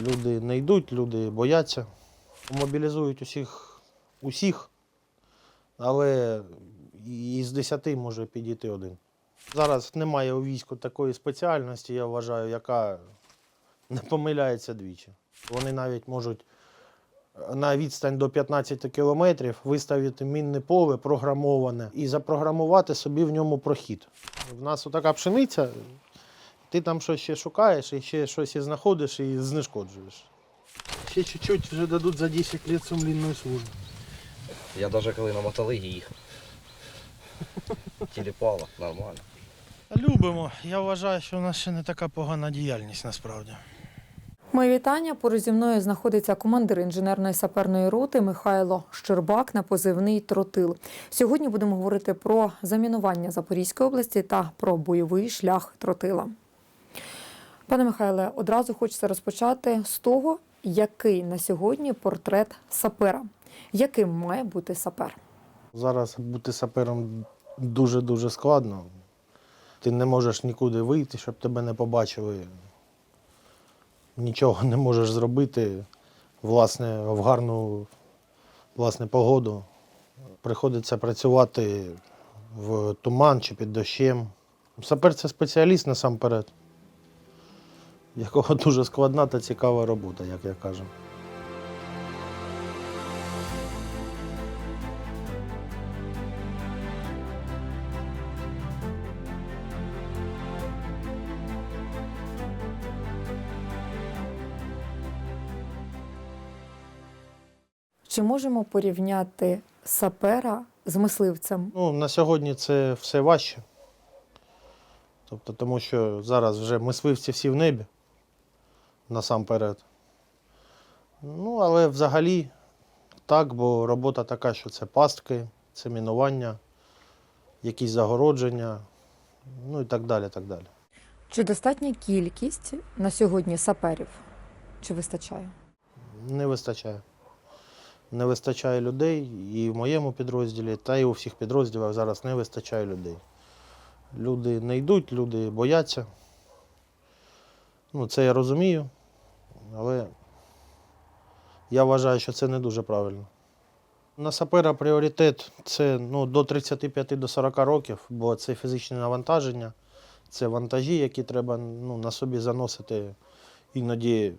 Люди не йдуть, люди бояться. Мобілізують усіх, усіх, але із десяти може підійти один. Зараз немає у війську такої спеціальності, я вважаю, яка не помиляється двічі. Вони навіть можуть на відстань до 15 кілометрів виставити мінне поле програмоване і запрограмувати собі в ньому прохід. У нас така пшениця, ти там щось ще шукаєш, і ще щось і знаходиш і знешкоджуєш. Ще чуть-чуть вже дадуть за 10 років сумлінної служби. Я навіть коли на мотолигі їхав. Тіліпало, нормально. Любимо. Я вважаю, що у нас ще не така погана діяльність насправді. Мої вітання. Поруч зі мною знаходиться командир інженерної саперної роти Михайло Щербак на позивний Тротил. Сьогодні будемо говорити про замінування Запорізької області та про бойовий шлях тротила. Пане Михайле, одразу хочеться розпочати з того, який на сьогодні портрет сапера. Яким має бути сапер? Зараз бути сапером дуже-дуже складно. Ти не можеш нікуди вийти, щоб тебе не побачили. Нічого не можеш зробити власне, в гарну власне, погоду. Приходиться працювати в туман чи під дощем. Сапер це спеціаліст насамперед, якого дуже складна та цікава робота, як я кажу. Чи можемо порівняти сапера з мисливцем? Ну, на сьогодні це все важче. Тобто, тому що зараз вже мисливці всі в небі насамперед. Ну, але взагалі так, бо робота така, що це пастки, це мінування, якісь загородження, ну і так далі. так далі. Чи достатня кількість на сьогодні саперів? Чи вистачає? Не вистачає. Не вистачає людей і в моєму підрозділі, та й у всіх підрозділах зараз не вистачає людей. Люди не йдуть, люди бояться. Ну, це я розумію, але я вважаю, що це не дуже правильно. На сапера пріоритет це ну, до 35 до 40 років, бо це фізичне навантаження, це вантажі, які треба ну, на собі заносити іноді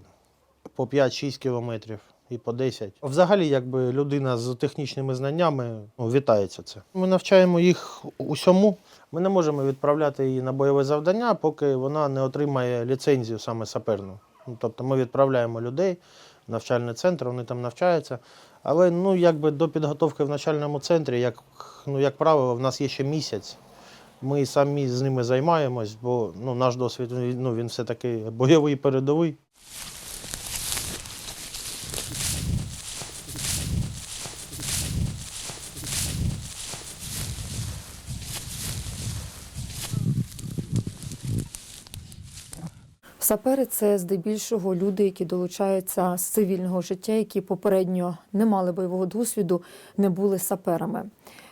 по 5-6 кілометрів і по 10. Взагалі, якби людина з технічними знаннями ну, вітається це. Ми навчаємо їх усьому. Ми не можемо відправляти її на бойове завдання, поки вона не отримає ліцензію саме саперну. Ну, тобто ми відправляємо людей в навчальний центр, вони там навчаються. Але ну, якби до підготовки в навчальному центрі, як, ну, як правило, в нас є ще місяць. Ми самі з ними займаємось, бо ну, наш досвід ну, він все-таки бойовий передовий. Сапери це здебільшого люди, які долучаються з цивільного життя, які попередньо не мали бойового досвіду, не були саперами.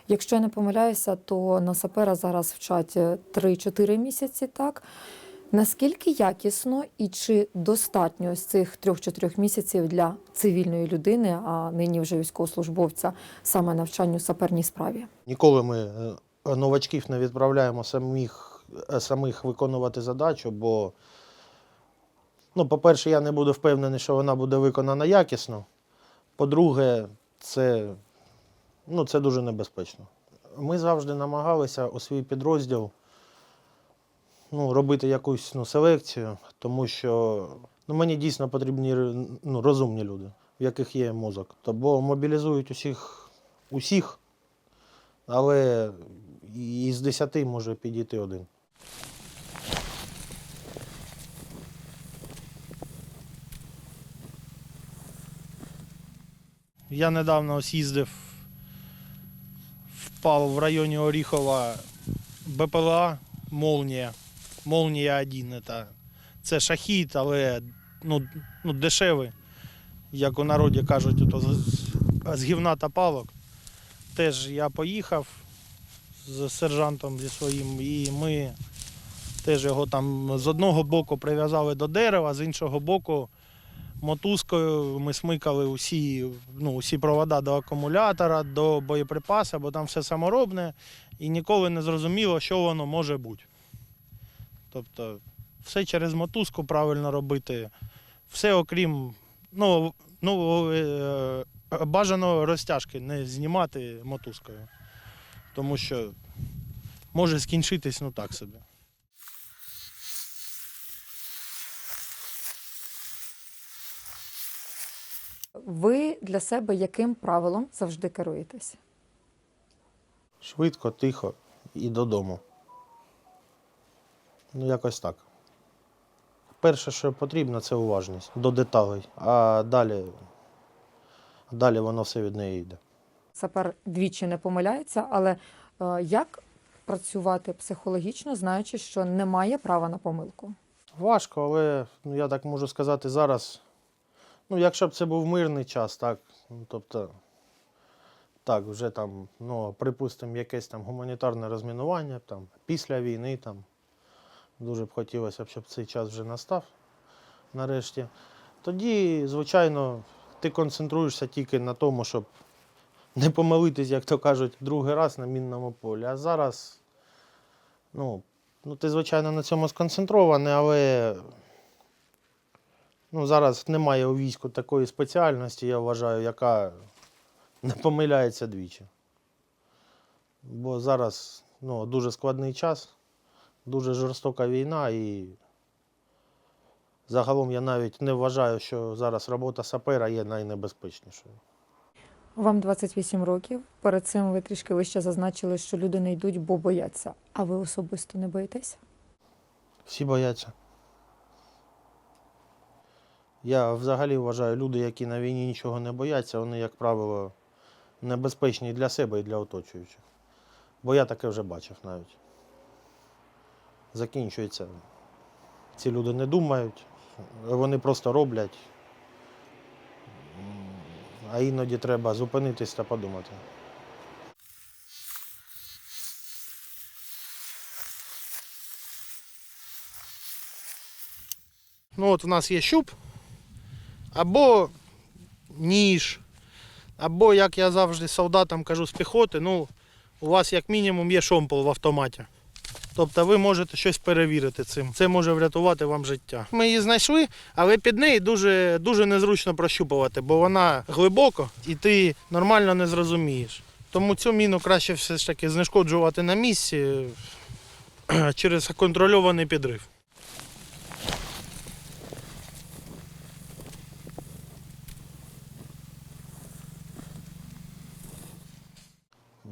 Якщо я не помиляюся, то на сапера зараз вчать 3-4 місяці. Так наскільки якісно і чи достатньо з цих 3-4 місяців для цивільної людини, а нині вже військовослужбовця, саме навчанню саперній справі? Ніколи ми е, новачків не відправляємо самих, е, самих виконувати задачу, бо, ну, по-перше, я не буду впевнений, що вона буде виконана якісно. По-друге, це, ну, це дуже небезпечно. Ми завжди намагалися у свій підрозділ ну, робити якусь ну, селекцію, тому що ну, мені дійсно потрібні ну, розумні люди, в яких є мозок. Бо мобілізують усіх, усіх але із десяти може підійти один. Я недавно ось їздив, впав в районі Оріхова БПЛА Молнія. Молнія 1. Це, шахід, але ну, ну, дешевий, як у народі кажуть, ото з гівна та палок. Теж я поїхав з сержантом зі своїм, і ми теж його там з одного боку прив'язали до дерева, з іншого боку мотузкою ми смикали усі, ну, усі провода до акумулятора, до боєприпаса, бо там все саморобне і ніколи не зрозуміло, що воно може бути. Тобто, все через мотузку правильно робити, все окрім ну, ну, е, бажано розтяжки не знімати мотузкою. Тому що може скінчитись ну так собі. Ви для себе яким правилом завжди керуєтесь? Швидко, тихо і додому. Ну, якось так. Перше, що потрібно, це уважність до деталей, а далі, далі воно все від неї йде. Сапер двічі не помиляється, але е, як працювати психологічно, знаючи, що немає права на помилку? Важко, але ну, я так можу сказати зараз. Ну, якщо б це був мирний час, так. Ну, тобто, так, вже там, ну, припустимо, якесь там гуманітарне розмінування там, після війни там. Дуже б хотілося, щоб цей час вже настав нарешті. Тоді, звичайно, ти концентруєшся тільки на тому, щоб не помилитись, як то кажуть, другий раз на мінному полі. А зараз, ну, Ну, ти, звичайно, на цьому сконцентрований, але ну, зараз немає у війську такої спеціальності, я вважаю, яка не помиляється двічі. Бо зараз ну, дуже складний час, дуже жорстока війна і загалом я навіть не вважаю, що зараз робота сапера є найнебезпечнішою. Вам 28 років. Перед цим ви трішки вище зазначили, що люди не йдуть, бо бояться. А ви особисто не боїтесь? Всі бояться. Я взагалі вважаю, люди, які на війні нічого не бояться, вони, як правило, небезпечні для себе і для оточуючих. Бо я таке вже бачив навіть. Закінчується. Ці люди не думають, вони просто роблять. А іноді треба зупинитись та подумати. Ну от у нас є щуп, або ніж, або, як я завжди солдатам кажу з піхоти, ну, у вас як мінімум є шомпол в автоматі. Тобто ви можете щось перевірити цим. Це може врятувати вам життя. Ми її знайшли, але під неї дуже, дуже незручно прощупувати, бо вона глибоко і ти нормально не зрозумієш. Тому цю міну краще все ж таки знешкоджувати на місці через контрольований підрив.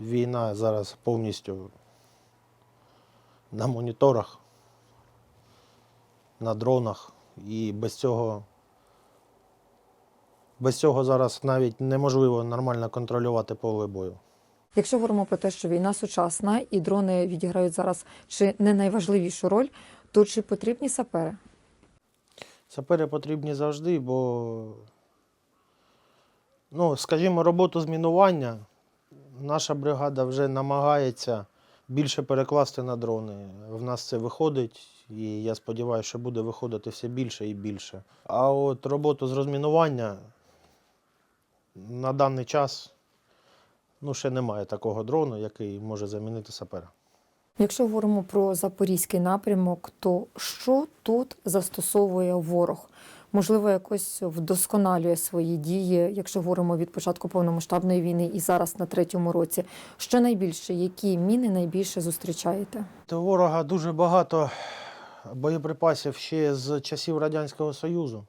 Війна зараз повністю на моніторах, на дронах. І без цього, без цього зараз навіть неможливо нормально контролювати поле бою. Якщо говоримо про те, що війна сучасна і дрони відіграють зараз чи не найважливішу роль, то чи потрібні сапери? Сапери потрібні завжди, бо, ну, скажімо, роботу змінування наша бригада вже намагається більше перекласти на дрони. В нас це виходить, і я сподіваюся, що буде виходити все більше і більше. А от роботу з розмінування на даний час ну, ще немає такого дрону, який може замінити сапера. Якщо говоримо про запорізький напрямок, то що тут застосовує ворог? Можливо, якось вдосконалює свої дії, якщо говоримо від початку повномасштабної війни і зараз на третьому році. Що найбільше, які міни найбільше зустрічаєте? У ворога дуже багато боєприпасів ще з часів Радянського Союзу.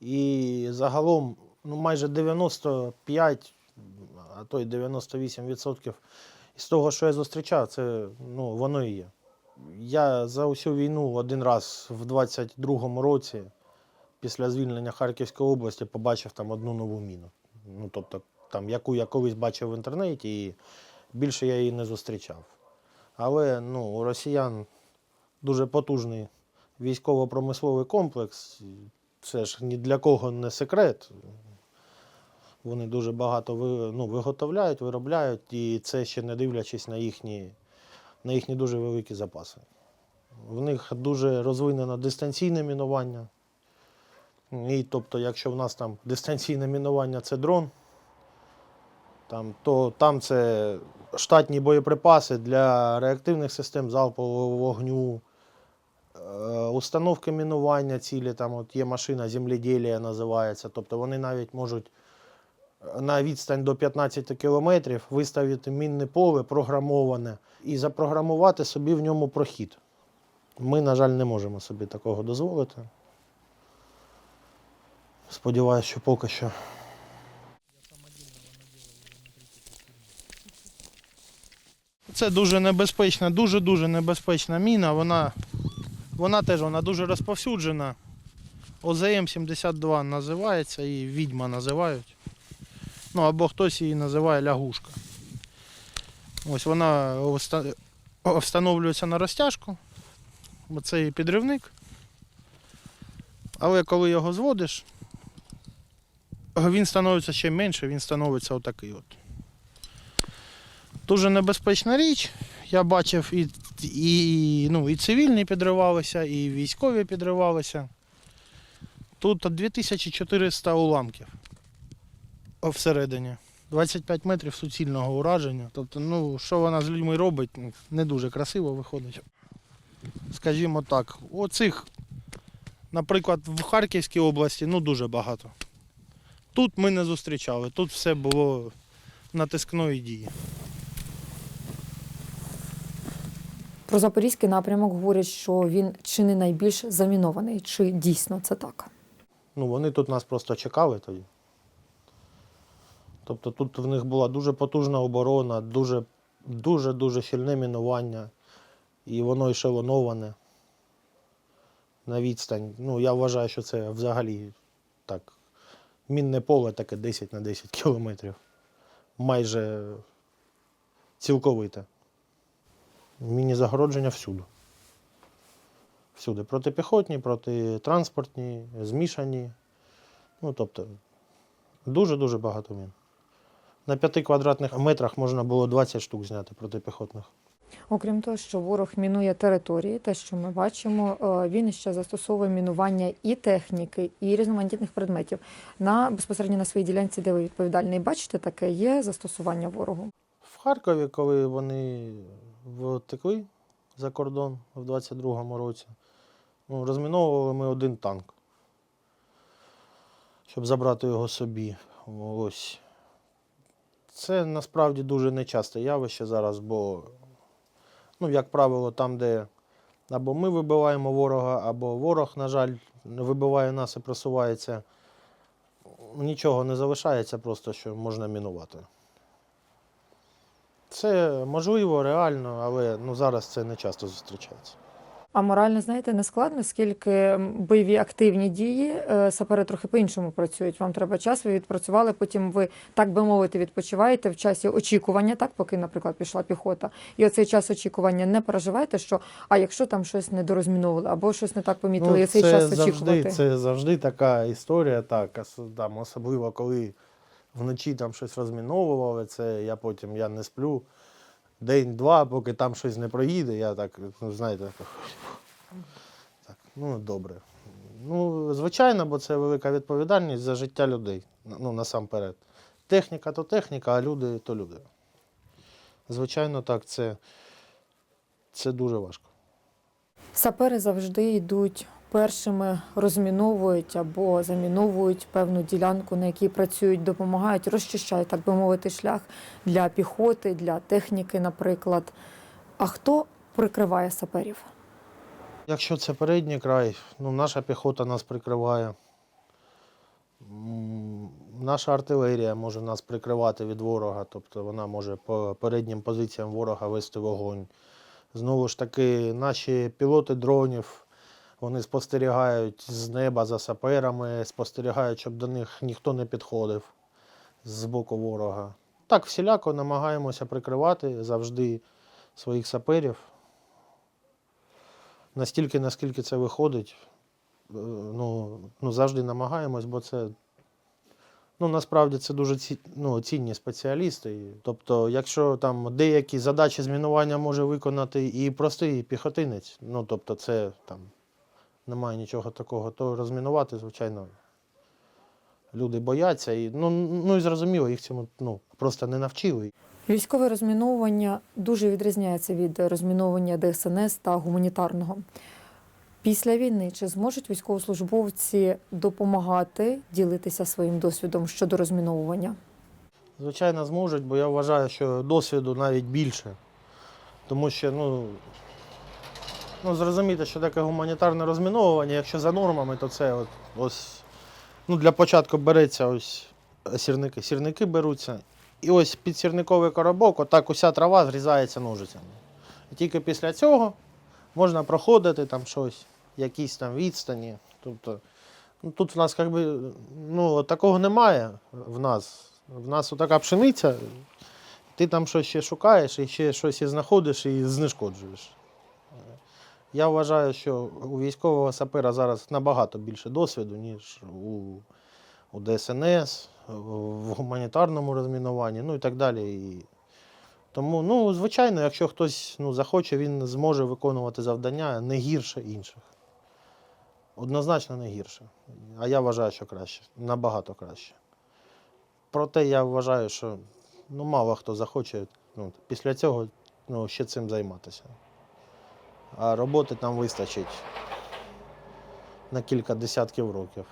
І загалом ну, майже 95, а то й 98% із того, що я зустрічав, це ну, воно і є. Я за усю війну один раз в 22-му році, після звільнення Харківської області, побачив там одну нову міну. Ну, тобто, там, яку я колись бачив в інтернеті, і більше я її не зустрічав. Але ну, у росіян дуже потужний військово-промисловий комплекс. Це ж ні для кого не секрет. Вони дуже багато ну, виготовляють, виробляють, і це ще не дивлячись на їхні, на їхні дуже великі запаси. В них дуже розвинено дистанційне мінування. І тобто, якщо в нас там дистанційне мінування це дрон, там, то там це штатні боєприпаси для реактивних систем залпового вогню, е, установки мінування цілі, там от є машина земледілія називається. Тобто вони навіть можуть на відстань до 15 кілометрів виставити мінне поле програмоване і запрограмувати собі в ньому прохід. Ми, на жаль, не можемо собі такого дозволити. Сподіваюсь, що поки що. Це дуже небезпечна, дуже-дуже небезпечна міна. Вона, вона теж вона дуже розповсюджена. ОЗМ-72 називається, її відьма називають. Ну або хтось її називає лягушка. Ось вона встановлюється на розтяжку. Оце її підривник. Але коли його зводиш, він становиться ще менше, він становиться отакий от. Дуже небезпечна річ. Я бачив і, і, ну, і цивільні підривалися, і військові підривалися. Тут 2400 уламків всередині. 25 метрів суцільного ураження. Тобто, ну, що вона з людьми робить, ну, не дуже красиво виходить. Скажімо так, оцих, наприклад, в Харківській області ну, дуже багато. Тут ми не зустрічали, тут все було натискної дії. Про запорізький напрямок говорять, що він чи не найбільш замінований, чи дійсно це так. Ну, вони тут нас просто чекали тоді. Тобто тут в них була дуже потужна оборона, дуже, дуже, дуже щільне мінування, і воно ешелоноване на відстань. Ну, я вважаю, що це взагалі так. Мінне поле таке 10 на 10 кілометрів. Майже цілковите. Міні-загородження всюди. Всюди. Протипіхотні, протитранспортні, змішані. Ну, тобто, дуже-дуже багато мін. На 5 квадратних метрах можна було 20 штук зняти протипіхотних. Окрім того, що ворог мінує території, те, що ми бачимо, е, він ще застосовує мінування і техніки, і різноманітних предметів. На безпосередньо на своїй ділянці, де ви відповідальний, бачите, таке є застосування ворогу. В Харкові, коли вони втекли за кордон в 22-му році, ну, розміновували ми один танк, щоб забрати його собі. Ось. Це насправді дуже нечасте явище зараз, бо, ну, як правило, там, де або ми вибиваємо ворога, або ворог, на жаль, вибиває нас і просувається, нічого не залишається, просто що можна мінувати. Це можливо, реально, але ну, зараз це не часто зустрічається. А морально, знаєте, не складно, скільки бойові активні дії е, сапери трохи по-іншому працюють. Вам треба час, ви відпрацювали, потім ви, так би мовити, відпочиваєте в часі очікування, так, поки, наприклад, пішла піхота. І оцей час очікування не переживаєте, що а якщо там щось не дорозміновували, або щось не так помітили, і цей Ну, це час завжди, очікувати. це завжди така історія, так, там, особливо коли вночі там щось розміновували, це я потім я не сплю. День-два, поки там щось не проїде, я так, ну, знаєте, так, ну добре. Ну, звичайно, бо це велика відповідальність за життя людей. Ну, насамперед. Техніка то техніка, а люди то люди. Звичайно, так, це, це дуже важко. Сапери завжди йдуть першими, розміновують або заміновують певну ділянку, на якій працюють, допомагають, розчищають, так би мовити, шлях для піхоти, для техніки, наприклад. А хто прикриває саперів? Якщо це передній край, ну, наша піхота нас прикриває. Наша артилерія може нас прикривати від ворога, тобто вона може по переднім позиціям ворога вести вогонь. Знову ж таки, наші пілоти дронів вони спостерігають з неба за саперами, спостерігають, щоб до них ніхто не підходив з боку ворога. Так, всіляко намагаємося прикривати завжди своїх саперів настільки, наскільки це виходить, е, ну, ну завжди намагаємось, бо це ну, насправді це дуже ці, ну, цінні спеціалісти. Тобто, якщо там деякі задачі змінування може виконати і простий піхотинець, ну тобто це там немає нічого такого, то розмінувати, звичайно, люди бояться. І, ну, ну і зрозуміло, їх цьому ну, просто не навчили. Військове розміновування дуже відрізняється від розміновування ДСНС та гуманітарного. Після війни чи зможуть військовослужбовці допомагати ділитися своїм досвідом щодо розміновування? Звичайно, зможуть, бо я вважаю, що досвіду навіть більше. Тому що, ну, ну зрозуміти, що таке гуманітарне розміновування, якщо за нормами, то це от, ось, ну, для початку береться ось сірники. Сірники беруться. І ось під сірниковий коробок, отак уся трава зрізається ножицями. І тільки після цього можна проходити там щось, якісь там відстані. Тобто, ну, тут в нас як би, ну, такого немає в нас. В нас така пшениця, ти там щось ще шукаєш і ще щось і знаходиш і знешкоджуєш. Я вважаю, що у військового сапера зараз набагато більше досвіду, ніж у, у ДСНС, в гуманітарному розмінуванні, ну і так далі. І тому, ну, звичайно, якщо хтось ну, захоче, він зможе виконувати завдання не гірше інших. Однозначно не гірше. А я вважаю, що краще, набагато краще. Проте я вважаю, що ну, мало хто захоче ну, після цього ну, ще цим займатися. А роботи там вистачить на кілька десятків років.